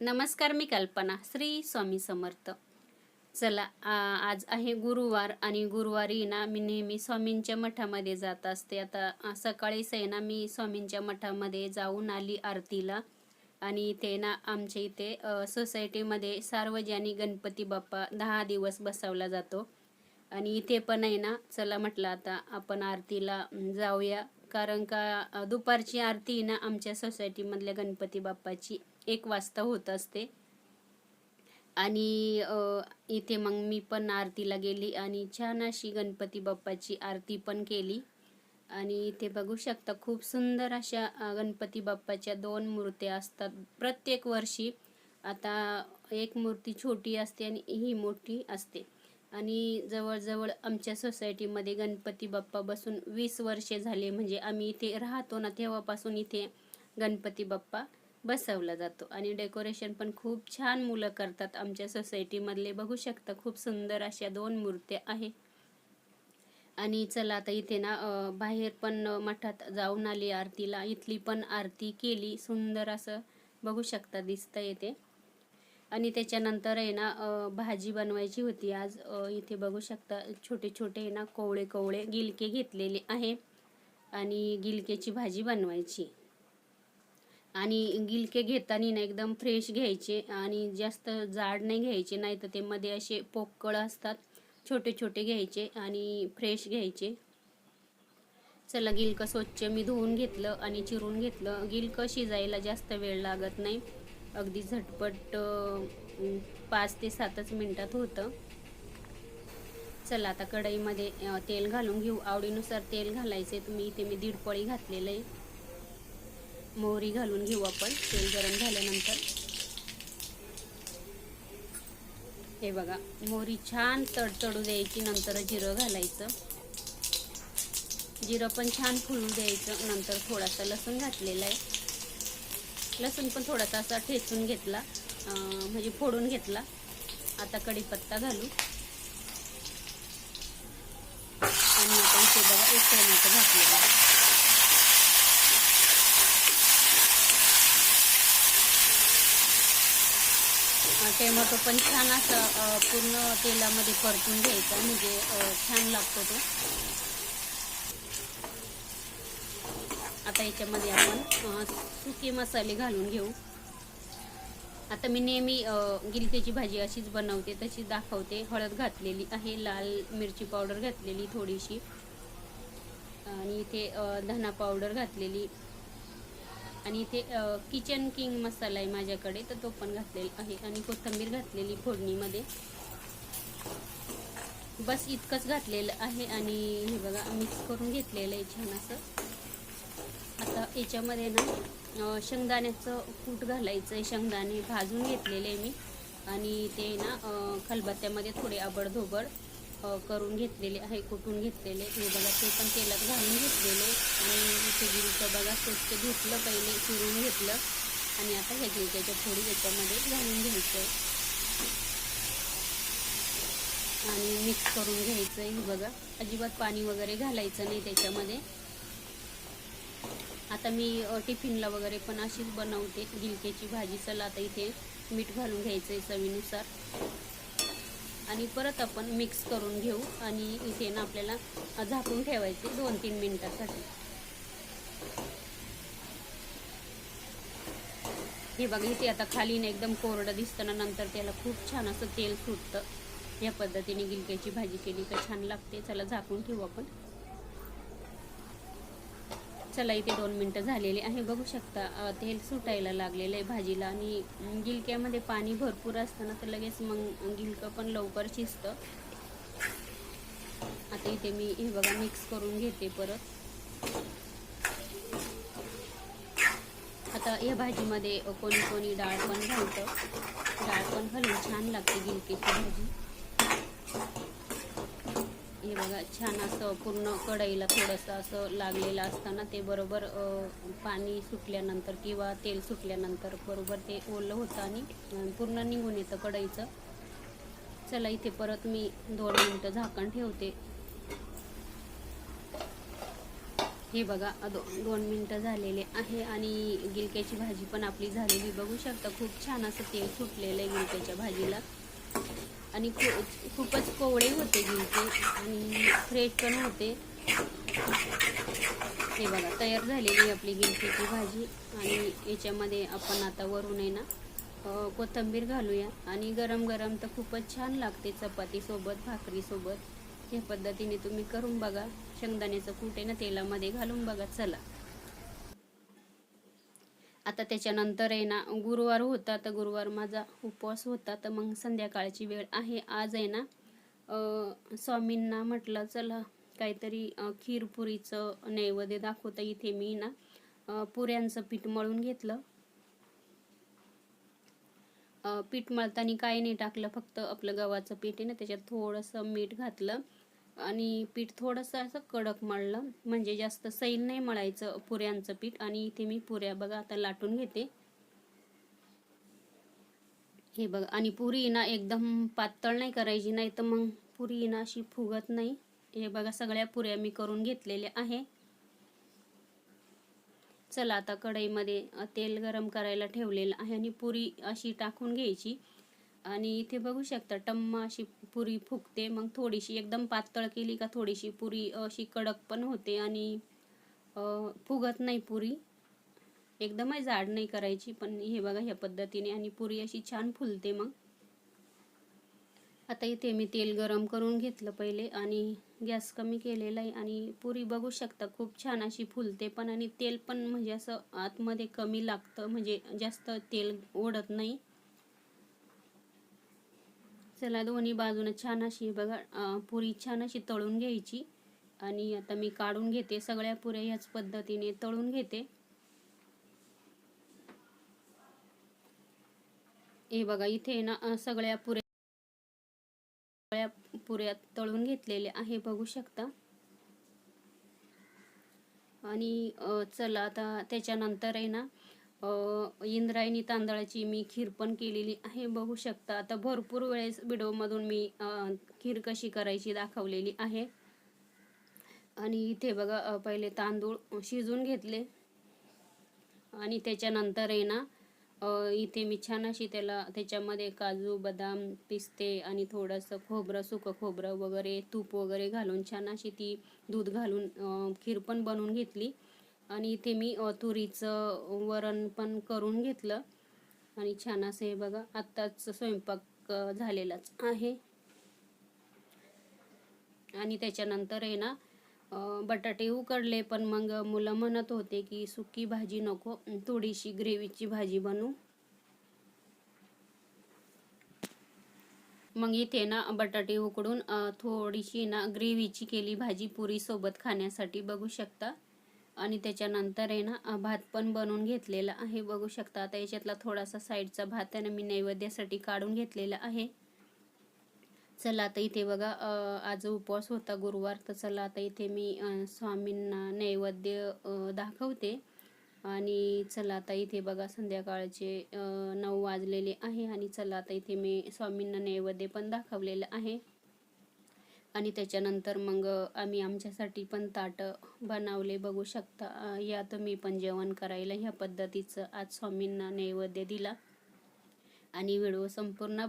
नमस्कार मी कल्पना श्री स्वामी समर्थ. चला आज आहे गुरुवार आणि गुरुवारी ना मी नेहमी स्वामींच्या मठामध्ये जात असते. आता सकाळीच आहे ना मी स्वामींच्या मठामध्ये जाऊन आली आरतीला आणि ते ना आमच्या इथे सोसायटीमध्ये सार्वजनिक गणपती बाप्पा दहा दिवस बसवला जातो. आणि इथे पण आहे ना चला म्हटलं आता आपण आरतीला जाऊया. कारण का दुपारची आरती आहे ना आमच्या सोसायटीमधल्या गणपती बाप्पाची एक वाजता होत असते. आणि इथे मग मी पण आरतीला गेली आणि छान अशी गणपती बाप्पाची आरती पण केली. आणि इथे बघू शकता खूप सुंदर अशा गणपती बाप्पाच्या दोन मूर्त्या असतात प्रत्येक वर्षी. आता एक मूर्ती छोटी असते आणि ही मोठी असते. आणि जवळजवळ आमच्या सोसायटीमध्ये गणपती बाप्पा बसून वीस वर्षे झाले. म्हणजे आम्ही इथे राहतो ना तेव्हापासून इथे गणपती बाप्पा बसवला जातो. आणि डेकोरेशन पण खूप छान मुलं करतात. आमच्या सोसायटीमधले बघू शकता खूप सुंदर अशा दोन मूर्त्या आहे आणि चला आता इथे ना बाहेर पण मठात जाऊन आली आरतीला. इथली पण आरती केली. सुंदर असं बघू शकता दिसतं येते आणि त्याच्यानंतर आहे ना भाजी बनवायची होती आज. इथे बघू शकता छोटे छोटे ना कोवळे कोवळे गिलके घेतलेले आहे. आणि गिलकेची भाजी बनवायची. आणि गिलके घेताना ना एकदम फ्रेश घ्यायचे आणि जास्त जाड नाही घ्यायचे नाही तर ते मध्ये असे पोकळ असतात छोटे छोटे घ्यायचे आणि फ्रेश घ्यायचे. चला गिलकं स्वच्छ मी धुवून घेतलं आणि चिरून घेतलं. गिलकं शिजायला जास्त वेळ लागत नाही. अगदी झटपट पाच ते सातच मिनटात होतं. चला आता कढईमध्ये तेल घालून घेऊ. आवडीनुसार तेल घालायचे तुम्ही इथे मी दीड पळी घातलेलं आहे. मोहरी घालून घेऊ आपण. तेल गरम झाल्यानंतर. हे बघा मोहरी छान तडतडू द्यायची नंतर जिरं घालायचं. जिरं पण छान फुलू द्यायचं नंतर थोडासा लसूण घातलेला आहे. लसूण पण थोडासा असा ठेचून घेतला म्हणजे फोडून घेतला. आता कढीपत्ता घालू. आणि आपण ते बघा एक टोमॅटो घातलेला टोमॅटो पण छान असं पूर्ण तेलामध्ये परतून घ्यायचा म्हणजे छान लागतो तो. आता याच्यामध्ये आपण सुके मसाले घालून घेऊ. आता मी नेहमी अ, गिलक्याची भाजी अशीच बनवते तशीच दाखवते. हळद घातलेली आहे लाल मिरची पावडर घातलेली थोडीशी. आणि इथे धना पावडर घातलेली. आणि इथे किचन किंग मसाला आहे माझ्याकडे तर तो पण घातलेला आहे. आणि कोथिंबीर घातलेली फोडणीमध्ये. बस इतकंच घातलेलं आहे आणि हे बघा मिक्स करून घेतलेलं आहे छान असं. आता याच्यामध्ये ना शेंगदाण्याचं कूट घालायचं आहे. शेंगदाणे भाजून घेतलेले आहे मी. आणि ते ना खलबत्त्यामध्ये थोडे आबडधोबड करून घेतलेले आहे कुठून घेतलेले हे बघा ते पण तेलात घालून घेतलेले आणि इथे बघा स्वच्छ धुतलं पहिले चिरून घेतलं आणि आता ह्या गिलक्याच्या थोडी याच्यामध्ये घालून घ्यायचं आहे आणि मिक्स करून घ्यायचं आहे हे बघा. अजिबात पाणी वगैरे घालायचं नाही त्याच्यामध्ये. आता मी टिफिनला वगैरे पण अशीच बनवते गिलक्याची भाजी. चला आता इथे मीठ घालून घ्यायचं आहे चवीनुसार. आणि परत आपण मिक्स करून घेऊ आणि इथे ना आपल्याला झाकून ठेवायचे दोन तीन मिनिटासाठी. हे बघा इथे आता खाली ना एकदम कोरडं दिसताना नंतर त्याला खूप छान असं तेल सुटतं या पद्धतीने गिलक्याची भाजी केली तर छान लागते. चला झाकून ठेवू आपण. चला इथे दोन मिनटं झालेली आहे. बघू शकता तेल सुटायला लागलेलं आहे भाजीला आणि गिलक्यामध्ये पाणी भरपूर असतं ना तर लगेच मग गिलकं पण लवकर शिजतं. आता इथे मी हे बघा मिक्स करून घेते परत. आता या भाजीमध्ये कोणी कोणी डाळ पण घालतं. डाळ पण घालून छान लागते गिलकेची भाजी. हे बघा छान असं पूर्ण कढईला थोडंसं असं लागलेलं असताना ते बरोबर पाणी सुटल्यानंतर किंवा तेल सुटल्यानंतर बरोबर ते ओलं होतं आणि पूर्ण निघून येतं कढईचं. चला इथे परत मी दोन मिनटं झाकण ठेवते. हे बघा दो दोन मिनटं झालेले आहे आणि गिलक्याची भाजी पण आपली झालेली. बघू शकता खूप छान असं तेल सुटलेलं आहे गिलक्याच्या भाजीला. आणि खूपच कोवळे होते घ्यायचे आणि फ्रेश पण होते. हे बघा तयार झालेली आपली गिलक्याची भाजी आणि याच्यामध्ये आपण आता वरून आहे ना कोथंबीर कोथिंबीर घालूया. आणि गरम गरम तर खूपच छान लागते चपातीसोबत भाकरीसोबत. या पद्धतीने तुम्ही करून बघा. शेंगदाण्याचं कुठे आहे ना तेलामध्ये घालून बघा. चला. आता त्याच्यानंतर आहे ना गुरुवार होता तर गुरुवार माझा उपवास होता तर मग संध्याकाळची वेळ आहे. आज आहे ना स्वामींना म्हटलं चला काहीतरी खीरपुरीचं नैवेद्य दाखवता. इथे मी ना पुऱ्यांचं पीठ मळून घेतलं. पीठ मळताना काही नाही टाकलं फक्त आपलं गव्हाचं पीठ आहे ना त्याच्यात थोडंसं मीठ घातलं. आणि पीठ थोडंसं असं कडक मळलं म्हणजे जास्त सैल नाही मळायचं पुऱ्यांचं पीठ. आणि इथे मी पुऱ्या बघा आता लाटून घेते. हे बघा आणि पुरी ना एकदम पातळ नाही करायची नाही तर मग पुरी ना अशी फुगत नाही. हे बघा सगळ्या पुऱ्या मी करून घेतलेल्या आहे. चला आता कढईमध्ये तेल गरम करायला ठेवलेलं आहे आणि पुरी अशी टाकून घ्यायची. आणि इथे बघू शकता टम्मा अशी पुरी फुगते. मग थोडीशी एकदम पातळ केली का थोडीशी पुरी अशी कडक पण होते आणि फुगत नाही पुरी. एकदमही जाड नाही करायची पण हे बघा ह्या पद्धतीने आणि पुरी अशी छान फुलते मग. आता इथे मी तेल गरम करून घेतलं पहिले आणि गॅस कमी केलेला आहे आणि पुरी बघू शकता खूप छान अशी फुलते पण आणि तेल पण म्हणजे असं आतमध्ये कमी लागतं म्हणजे जास्त तेल ओढत नाही. चला दोन्ही बाजूने छान अशी बघा पुरी छान अशी तळून घ्यायची. आणि आता मी काढून घेते सगळ्या पुऱ्या याच पद्धतीने तळून घेते. हे बघा इथे ना सगळ्या पुऱ्या सगळ्या पुऱ्या तळून घेतलेल्या आहे बघू शकता. आणि चला आता त्याच्यानंतर आहे ना इंद्रायणी तांदळाची मी खीर पण केलेली आहे बघू शकता. आता भरपूर वेळेस व्हिडिओमधून मी खीर कशी करायची दाखवलेली आहे. आणि इथे बघा पहिले तांदूळ शिजून घेतले. आणि त्याच्यानंतर आहे ना इथे मी छान अशी त्याला त्याच्यामध्ये काजू बदाम पिस्ते आणि थोडंसं खोबरं सुकं खोबरं वगैरे तूप वगैरे घालून छान अशी ती दूध घालून खीर पण बनवून घेतली. आणि इथे मी तुरीचं वरण पण करून घेतलं. आणि छान असं हे बघा आत्ताच स्वयंपाक झालेलाच आहे. आणि त्याच्यानंतर आहे ना बटाटे उकडले पण मग मुलं म्हणत होते की सुकी भाजी नको थोडीशी ग्रेव्हीची भाजी बनवू मग इथे ना बटाटे उकडून थोडीशी ना ग्रेव्हीची केली भाजी पुरी सोबत खाण्यासाठी बघू शकता. आणि त्याच्यानंतर आहे ना भात पण बनवून घेतलेला आहे. बघू शकता आता याच्यातला थोडासा साईडचा भात आहे ना मी नैवेद्यासाठी काढून घेतलेला आहे. चला आता इथे बघा आज उपवास होता गुरुवार तर चला आता इथे मी स्वामींना नैवेद्य दाखवते. आणि चला आता इथे बघा संध्याकाळचे नऊ वाजलेले आहे. आणि चला आता इथे मी स्वामींना नैवेद्य पण दाखवलेलं आहे. आणि त्याच्यानंतर मग आम्ही आमच्यासाठी पण ताटं बनवले. बघू शकता या तुम्ही पण जेवण करायला ह्या पद्धतीचं आज स्वामींना नैवेद्य दिला. आणि व्हिडिओ संपूर्ण